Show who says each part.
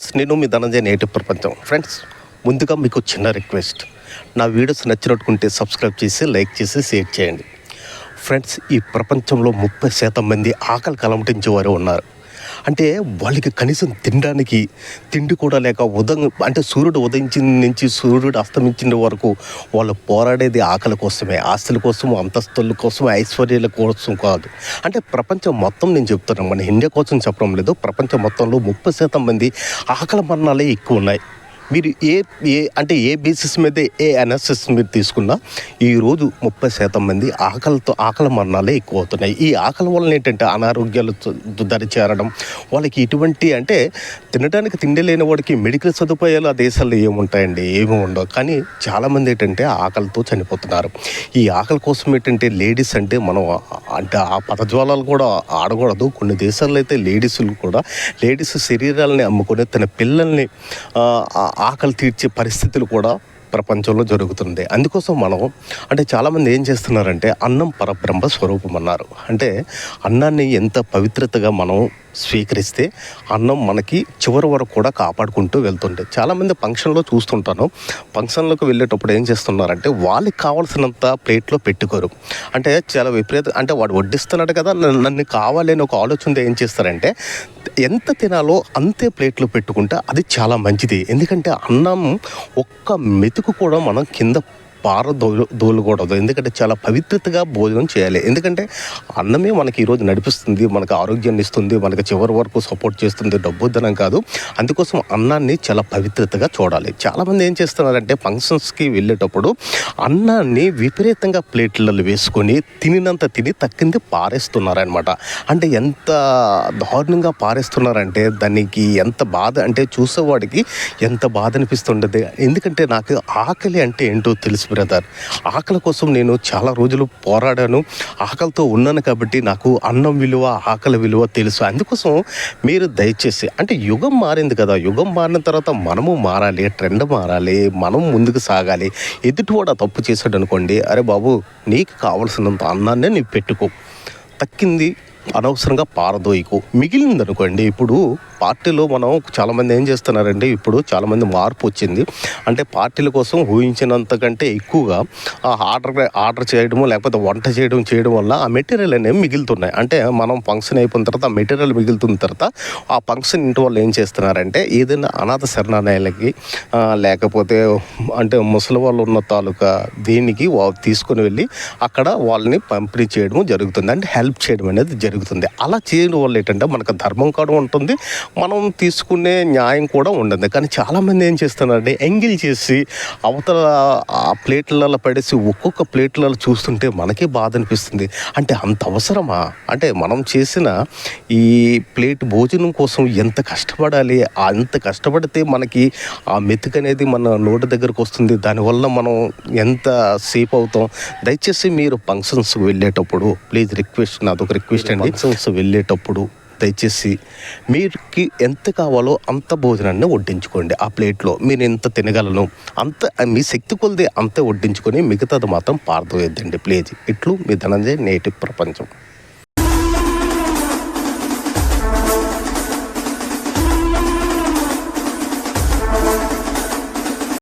Speaker 1: నేను మీ ధనంజయ నేటి ప్రపంచం. ఫ్రెండ్స్ ముందుగా మీకు చిన్న రిక్వెస్ట్ నా వీడియోస్ నచ్చినట్టుకుంటే సబ్స్క్రైబ్ చేసి లైక్ చేసి షేర్ చేయండి. ఫ్రెండ్స్ ఈ ప్రపంచంలో ముప్పై శాతం మంది ఆకలి కలమటించే వారు ఉన్నారు. అంటే వాళ్ళకి కనీసం తినడానికి తిండి కూడా లేక ఉదయం అంటే సూర్యుడు ఉదయించిన నుంచి సూర్యుడు అస్తమించిన వరకు వాళ్ళు పోరాడేది ఆకలి కోసమే ఆస్తుల కోసం అంతస్తుల కోసం ఐశ్వర్యాల కోసం కాదు. అంటే ప్రపంచం మొత్తం నేను చెప్తున్నాను మన ఇండియా కోసం చెప్పడం లేదు ప్రపంచం మొత్తంలో ముప్పై శాతం మంది ఆకలి మరణాలే ఎక్కువ ఉన్నాయి. మీరు ఏ ఏ అంటే ఏ బేసిస్ మీద ఏ అనాలిసిస్ మీరు తీసుకున్నా ఈరోజు ముప్పై శాతం మంది ఆకలితో ఆకలి మరణాలే ఎక్కువ అవుతున్నాయి ఈ ఆకలి వలన ఏంటంటే అనారోగ్యాలు దరి చేరడం వాళ్ళకి ఇటువంటి అంటే తినడానికి తిండి లేని వాడికి మెడికల్ సదుపాయాలు ఆ దేశాల్లో ఏముంటాయండి ఏమి ఉండవు. కానీ చాలామంది ఏంటంటే ఆకలితో చనిపోతున్నారు. ఈ ఆకలి కోసం ఏంటంటే లేడీస్ అంటే మనం అంటే ఆ పదజ్వాలాలు కూడా ఆడకూడదు. కొన్ని దేశాల్లో అయితే లేడీస్లు కూడా లేడీస్ శరీరాలని అమ్ముకొని తన పిల్లల్ని ఆకలి తీర్చే పరిస్థితులు కూడా ప్రపంచంలో జరుగుతుంది. అందుకోసం మనం అంటే చాలామంది ఏం చేస్తున్నారంటే అన్నం పరబ్రహ్మ స్వరూపం అన్నారు. అంటే అన్నాన్ని ఎంత పవిత్రతగా మనం స్వీకరిస్తే అన్నం మనకి చివరి వరకు కూడా కాపాడుకుంటూ వెళ్తుండే. చాలామంది ఫంక్షన్లో చూస్తుంటాను. ఫంక్షన్లోకి వెళ్ళేటప్పుడు ఏం చేస్తున్నారంటే వాళ్ళకి కావాల్సినంత ప్లేట్లో పెట్టుకోరు. అంటే చాలా విపరీత అంటే వాడు వడ్డిస్తున్నాడు కదా నన్ను నన్ను కావాలి అని ఒక ఆలోచనతో ఏం చేస్తారంటే ఎంత తినాలో అంతే ప్లేట్లో పెట్టుకుంటే అది చాలా మంచిది. ఎందుకంటే అన్నం ఒక్క మెతుకు కూడా మనం కింద పార దోలు దోలకూడదు ఎందుకంటే చాలా పవిత్రతగా భోజనం చేయాలి. ఎందుకంటే అన్నమే మనకి ఈరోజు నడిపిస్తుంది మనకు ఆరోగ్యాన్ని ఇస్తుంది మనకి చివరి వరకు సపోర్ట్ చేస్తుంది డబ్బు ధనం కాదు. అందుకోసం అన్నాన్ని చాలా పవిత్రతగా చూడాలి. చాలామంది ఏం చేస్తున్నారంటే ఫంక్షన్స్కి వెళ్ళేటప్పుడు అన్నాన్ని విపరీతంగా ప్లేట్లలో వేసుకొని తినినంత తిని తక్కింది పారేస్తున్నారనమాట అంటే ఎంత దారుణంగా పారేస్తున్నారంటే దానికి ఎంత బాధ అంటే చూసేవాడికి ఎంత బాధ అనిపిస్తుండదు. ఎందుకంటే నాకు ఆకలి అంటే ఏంటో తెలుసు బ్రదర్. ఆకలి కోసం నేను చాలా రోజులు పోరాడాను. ఆకలితో ఉన్నాను కాబట్టి నాకు అన్నం విలువ ఆకలి విలువ తెలుసు. అందుకోసం మీరు దయచేసి అంటే యుగం మారింది కదా. యుగం మారిన తర్వాత మనము మారాలి ట్రెండ్ మారాలి మనం ముందుకు సాగాలి. ఎదుటివాడు కూడా తప్పు చేశాడు అనుకోండి అరే బాబు నీకు కావలసినంత అన్నాన్నే నీవు పెట్టుకో. తక్కింది అనవసరంగా పారదోయకు. మిగిలింది అనుకోండి ఇప్పుడు పార్టీలో మనం చాలామంది ఏం చేస్తున్నారండి ఇప్పుడు చాలామంది మార్పు వచ్చింది. అంటే పార్టీల కోసం ఊహించినంత కంటే ఎక్కువగా ఆ ఆర్డర్ ఆర్డర్ చేయడము లేకపోతే వంట చేయడం చేయడం వల్ల ఆ మెటీరియల్ అనేవి మిగులుతున్నాయి. అంటే మనం ఫంక్షన్ అయిపోయిన తర్వాత ఆ మెటీరియల్ మిగులుతున్న తర్వాత ఆ ఫంక్షన్ ఇంటి వాళ్ళు ఏం చేస్తున్నారంటే ఏదైనా అనాథ శరణాలయాలకి లేకపోతే అంటే ముసలి వాళ్ళు ఉన్న తాలూకా దీనికి వా- తీసుకొని వెళ్ళి అక్కడ వాళ్ళని పంపిణీ చేయడం జరుగుతుంది. అంటే హెల్ప్ చేయడం అనేది జరుగుతుంది. అలా చేయడం వల్ల ఏంటంటే మనకు ధర్మం కూడా ఉంటుంది మనం తీసుకునే న్యాయం కూడా ఉండదు. కానీ చాలామంది ఏం చేస్తున్నారంటే ఎంగిల్ చేసి అవతల ఆ ప్లేట్లలో పడేసి ఒక్కొక్క ప్లేట్లలో చూస్తుంటే మనకే బాధ అనిపిస్తుంది. అంటే అంత అవసరమా? అంటే మనం చేసిన ఈ ప్లేట్ భోజనం కోసం ఎంత కష్టపడాలి? అంత కష్టపడితే మనకి ఆ మెతుకు అనేది మన నోటి దగ్గరకు వస్తుంది. దానివల్ల మనం ఎంత సేఫ్ అవుతాం? దయచేసి మీరు ఫంక్షన్స్కి వెళ్ళేటప్పుడు ప్లీజ్ రిక్వెస్ట్ నాదొక రిక్వెస్ట్ అండి ఫంక్షన్స్ వెళ్ళేటప్పుడు దయచేసి మీరుకి ఎంత కావాలో అంత భోజనాన్ని వడ్డించుకోండి. ఆ ప్లేట్లో మీరు ఎంత తినగలను అంత మీ శక్తి కొలిది అంతే వడ్డించుకొని మిగతాది మాత్రం పారదోయద్దండి ప్లీజ్. ఇట్లు మీ ధనంజయ నేటి ప్రపంచం.